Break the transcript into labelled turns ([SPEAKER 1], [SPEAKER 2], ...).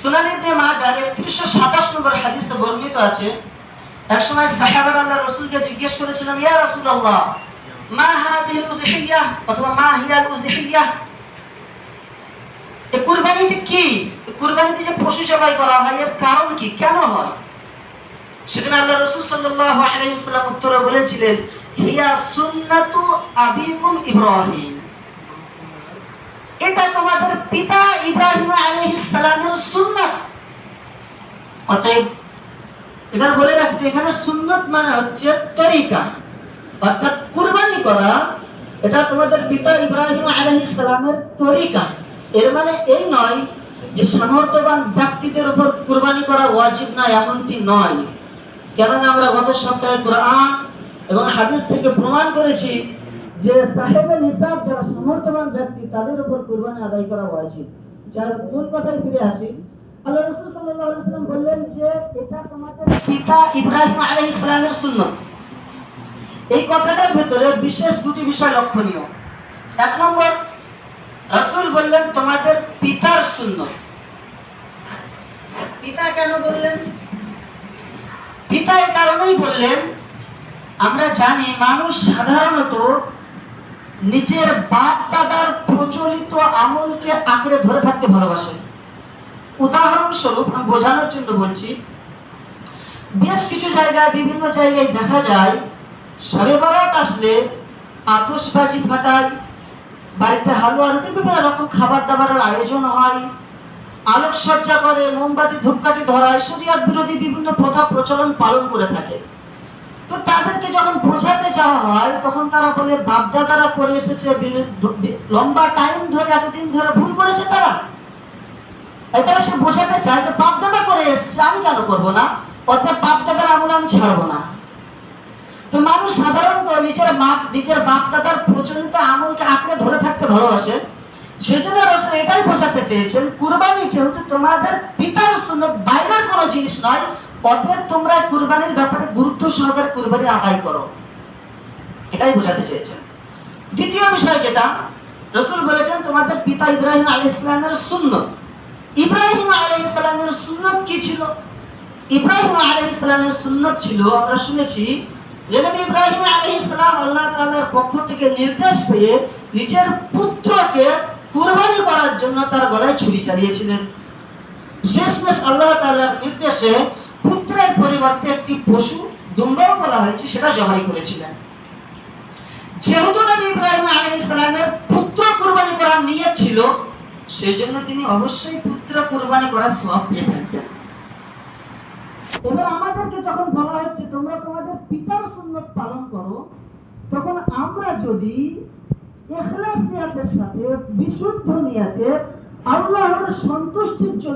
[SPEAKER 1] সুনান 3127 নম্বর হাদিসে বর্ণিত আছে, এক সময় আল্লাহ রাসূলকে জিজ্ঞেস করেছিলেন ইয়া রাসূলুল্লাহ, মা হাযিহিল উযহিয়াহ অথবা মা হিয়াল এই কি? যে পশু জবাই করা হয়, এর কারণ কি? কেন হয়? সেখানে আল্লাহ রসুল আলাইহি উত্তরে বলেছিলেন, হিয়া সুন্নাতু আবিকুম ইব্রাহিম। এটা তোমাদের পিতা ইব্রাহিম আলাইহিস সালামের সুন্নাত অতএব এখানে বলে রাখছি, এখানে সুন্নত মানে হচ্ছে তরিকা। অর্থাৎ কুরবানি করা, এটা তোমাদের পিতা ইব্রাহিম আলাইহিস সালামের তরিকা। এর মানে এই নয় যে সামর্থ্যবান ব্যক্তিদের উপর কুরবানি করা ওয়াজিব না, এমনটি নয়। কেননা আমরা গত সপ্তাহে কোরআন এবং হাদিস থেকে প্রমাণ করেছি যে সাহেবে নিসাব যারা সামর্থ্যবান ব্যক্তি, তাদের উপর কুরবানি আদায় করা ওয়াজিব। যার মূল কথায় ফিরে আসি। এটা তোমাদের পিতা ইব্রাহিম আলাইহিস সালামের সুন্নাত। এই কথাটার ভিতরে বিশেষ দুটি বিষয় লক্ষণীয়। এক নম্বর, রাসূল বললেন তোমাদের পিতার সুন্নত। পিতা কেন বললেন? পিতা এ কারণেই বললেন, আমরা জানি মানুষ সাধারণত নিজের বাপ দাদার প্রচলিত আমলকে আঁকড়ে ধরে থাকতে ভালোবাসে। উদাহরণস্বরূপ আমি বোঝানোর জন্য বলছি, বেশ কিছু জায়গায়, বিভিন্ন জায়গায় দেখা যায় সবে বরাত আসলে আতসবাজি ফাটায়, বাড়িতে হালুয়া রুটি, বিভিন্ন রকম খাবার দাবারের আয়োজন হয়, আলোকসজ্জা করে, মোমবাতি ধূপকাঠি ধরায় শরিয়াত বিরোধী বিভিন্ন প্রথা প্রচলন পালন করে থাকে। তো তাদেরকে যখন বোঝাতে যাওয়া হয়, তখন তারা বলে, বাপদাদারা করে এসেছে লম্বা টাইম ধরে, এতদিন ধরে ভুল করেছে তারা। এখানে সে বোঝাতে চায় যে বাপদাদা করে এসেছে, আমি কেন করব না? অর্থাৎ বাপদাদার আমলে আমি ছাড়বো না। তো মানুষ সাধারণত নিজের বাপ নিজের বাপ দাদার প্রচলিত আমলকে আঁকড়ে ধরে থাকতে ভালোবাসে। সেজন্য রসুল এটাই বোঝাতে চেয়েছেন, কুরবানি যেহেতু তোমাদের পিতার সুন্দর বাইরের কোনো জিনিস নয়, অতএব তোমরা কুরবানির ব্যাপারে গুরুত্ব সহকারে কুরবানি আদায় করো। এটাই বোঝাতে চেয়েছেন। দ্বিতীয় বিষয় যেটা, রসুল বলেছেন, তোমাদের পিতা ইব্রাহিম আলী ইসলামের সুন্নত। ইব্রাহিম আলী ইসলামের সুন্নত কি ছিল? ইব্রাহিম আলী ইসলামের সুন্নত ছিল, আমরা শুনেছি ইব্রাহিম ইসলাম আল্লাহ তাআলার পক্ষ থেকে নির্দেশ পেয়ে নিজের পুত্রকে কুরবানি করার জন্য তার গলায় ছুরি চালিয়েছিলেন। শেষমেশ আল্লাহ তাআলার নির্দেশে পুত্রের পরিবর্তে একটি পশু দুম্বাও বলা হয়েছে, সেটা জবাই করেছিলেন। যেহেতু নবী ইব্রাহিম আলাইহিস সালামের পুত্র কুরবানি করার নিয়ত ছিল সেই জন্য তিনি অবশ্যই পুত্র কুরবানি করার সওয়াব পেয়ে থাকবেন এবার আমাদেরকে যখন বলা হচ্ছে, তোমরা তোমাদের পিতার সুন্নত পালন করো, তখন আমরা যদি এখলাসিয়াতের সাথে, বিশুদ্ধ নিয়াতে আল্লাহর সন্তুষ্টির জন্য